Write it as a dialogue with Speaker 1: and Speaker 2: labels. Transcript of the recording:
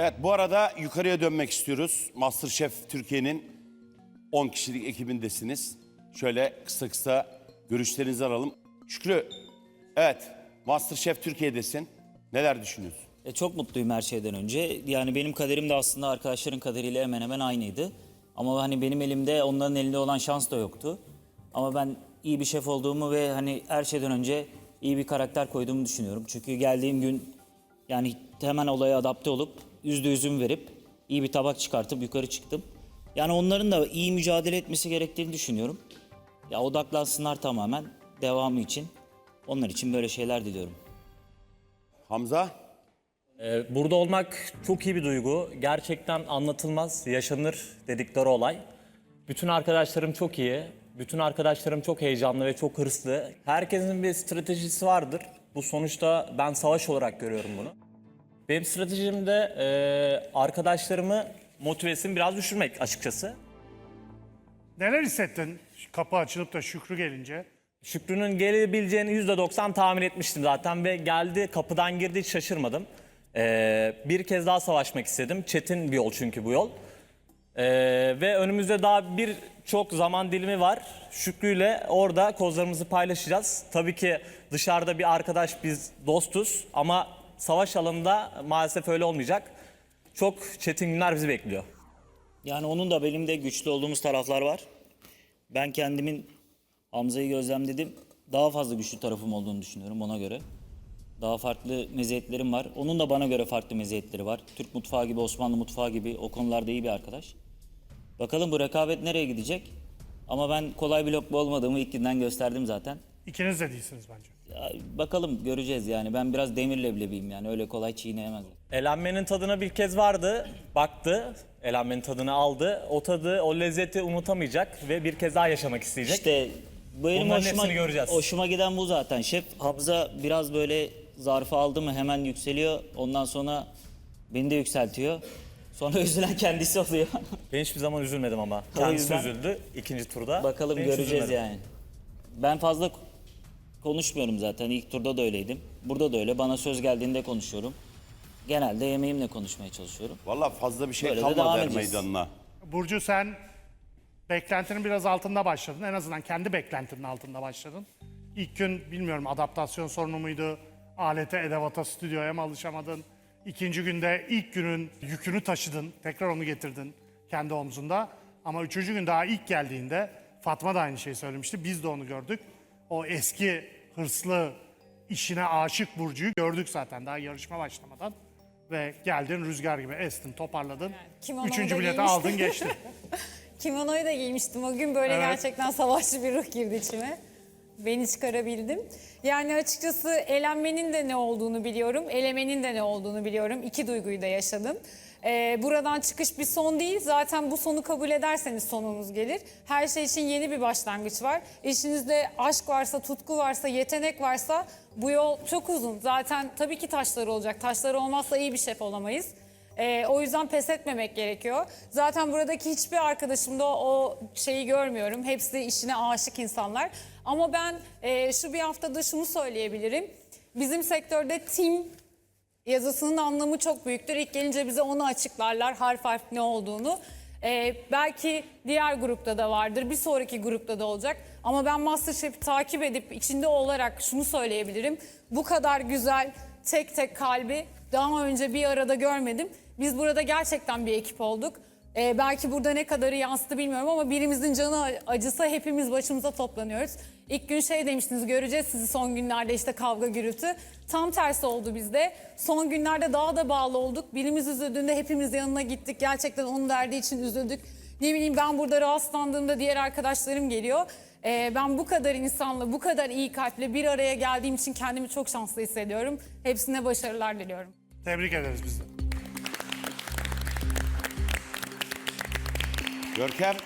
Speaker 1: Evet bu arada yukarıya dönmek istiyoruz. Masterchef Türkiye'nin 10 kişilik ekibindesiniz. Şöyle kısa kısa görüşlerinizi alalım. Şükrü, evet Masterchef Türkiye'desin. Neler düşünüyorsun?
Speaker 2: E, çok mutluyum her şeyden önce. Yani benim kaderim de aslında arkadaşların kaderiyle hemen hemen aynıydı. Ama hani benim elimde onların elinde olan şans da yoktu. Ama ben iyi bir şef olduğumu ve hani her şeyden önce iyi bir karakter koyduğumu düşünüyorum. Çünkü geldiğim gün yani hemen olaya adapte olup yüzde yüzüm verip iyi bir tabak çıkartıp yukarı çıktım. Yani onların da iyi mücadele etmesi gerektiğini düşünüyorum. Ya odaklansınlar tamamen devamı için. Onlar için böyle şeyler diliyorum.
Speaker 1: Hamza?
Speaker 3: Ee, Burada olmak çok iyi bir duygu. Gerçekten anlatılmaz, yaşanır dedikleri olay. Bütün arkadaşlarım çok iyi. Bütün arkadaşlarım çok heyecanlı ve çok hırslı. Herkesin bir stratejisi vardır. Bu sonuçta ben savaş olarak görüyorum bunu. Benim stratejim de e, arkadaşlarımı motivesini biraz düşürmek açıkçası.
Speaker 4: Neler hissettin kapı açılıp da Şükrü gelince?
Speaker 3: Şükrü'nün gelebileceğini %90 tahmin etmiştim zaten ve geldi kapıdan girdi hiç şaşırmadım. Ee, bir kez daha savaşmak istedim. Çetin bir yol çünkü bu yol. Ee, ve önümüzde daha birçok zaman dilimi var. Şükrü'yle orada kozlarımızı paylaşacağız. Tabii ki dışarıda bir arkadaş biz dostuz ama savaş alanında maalesef öyle olmayacak. Çok çetin günler bizi bekliyor.
Speaker 2: Yani onun da benim de güçlü olduğumuz taraflar var. Ben kendimin Hamza'yı gözlemledim. Daha fazla güçlü tarafım olduğunu düşünüyorum ona göre. Daha farklı meziyetlerim var. Onun da bana göre farklı meziyetleri var. Türk mutfağı gibi, Osmanlı mutfağı gibi o konularda iyi bir arkadaş. Bakalım bu rekabet nereye gidecek? Ama ben kolay bir lokma olmadığımı ilk günden gösterdim zaten.
Speaker 4: İkiniz de değilsiniz bence.
Speaker 2: Bakalım göreceğiz yani. Ben biraz demir leblebiyim yani öyle kolay çiğneyemezler.
Speaker 3: Elenmenin tadına bir kez vardı, baktı, elenmenin tadını aldı. O tadı, o lezzeti unutamayacak ve bir kez daha yaşamak isteyecek.
Speaker 2: İşte bu benim
Speaker 3: Bunların
Speaker 2: hoşuma,
Speaker 3: hepsini göreceğiz.
Speaker 2: hoşuma giden bu zaten. Şef Hamza biraz böyle zarfı aldı mı hemen yükseliyor. Ondan sonra beni de yükseltiyor. Sonra üzülen kendisi oluyor.
Speaker 3: Ben hiçbir zaman üzülmedim ama. Kendisi
Speaker 2: yüzden-
Speaker 3: üzüldü ikinci turda.
Speaker 2: Bakalım
Speaker 3: Ben hiç
Speaker 2: göreceğiz
Speaker 3: üzülmedim.
Speaker 2: yani. Ben fazla konuşmuyorum zaten. İlk turda da öyleydim. Burada da öyle. Bana söz geldiğinde konuşuyorum. Genelde yemeğimle konuşmaya çalışıyorum.
Speaker 1: Vallahi fazla bir şey
Speaker 2: Böyle de
Speaker 1: kalmadı
Speaker 2: devam
Speaker 1: er
Speaker 2: edeceğiz.
Speaker 1: meydanına.
Speaker 4: Burcu sen beklentinin biraz altında başladın. En azından kendi beklentinin altında başladın. İlk gün bilmiyorum adaptasyon sorunu muydu? Alete, edevata, stüdyoya mı alışamadın? İkinci günde ilk günün yükünü taşıdın. Tekrar onu getirdin kendi omzunda. Ama üçüncü gün daha ilk geldiğinde Fatma da aynı şeyi söylemişti. Biz de onu gördük. O eski hırslı, işine aşık Burcu'yu gördük zaten daha yarışma başlamadan. Ve geldin rüzgar gibi estin, toparladın.
Speaker 5: kimonomu
Speaker 4: Üçüncü bileti aldın geçtin.
Speaker 5: Kimonoyu da giymiştim. O gün böyle
Speaker 4: Evet.
Speaker 5: gerçekten savaşçı bir ruh girdi içime. Beni çıkarabildim. Yani açıkçası elenmenin de ne olduğunu biliyorum. Elemenin de ne olduğunu biliyorum. İki duyguyu da yaşadım. Ee, buradan çıkış bir son değil. Zaten bu sonu kabul ederseniz sonunuz gelir. Her şey için yeni bir başlangıç var. İşinizde aşk varsa, tutku varsa, yetenek varsa bu yol çok uzun. Zaten tabii ki taşları olacak. Taşları olmazsa iyi bir şef olamayız. Ee, o yüzden pes etmemek gerekiyor. Zaten buradaki hiçbir arkadaşımda o, şeyi görmüyorum. Hepsi işine aşık insanlar. Ama ben e, şu bir haftada şunu söyleyebilirim. Bizim sektörde team yazısının anlamı çok büyüktür. İlk gelince bize onu açıklarlar harf harf ne olduğunu. Ee, belki diğer grupta da vardır, bir sonraki grupta da olacak. Ama ben Masterchef'i takip edip içinde olarak şunu söyleyebilirim. Bu kadar güzel tek tek kalbi daha önce bir arada görmedim. Biz burada gerçekten bir ekip olduk. Ee, belki burada ne kadarı yansıdı bilmiyorum ama birimizin canı acısa hepimiz başımıza toplanıyoruz. İlk gün şey demiştiniz göreceğiz sizi son günlerde işte kavga gürültü. Tam tersi oldu bizde. Son günlerde daha da bağlı olduk. Birimiz üzüldüğünde hepimiz yanına gittik. Gerçekten onun derdi için üzüldük. Ne bileyim ben burada rahatsızlandığımda diğer arkadaşlarım geliyor. Ee, ben bu kadar insanla, bu kadar iyi kalple bir araya geldiğim için kendimi çok şanslı hissediyorum. Hepsine başarılar diliyorum.
Speaker 4: Tebrik ederiz biz de.
Speaker 1: Görkem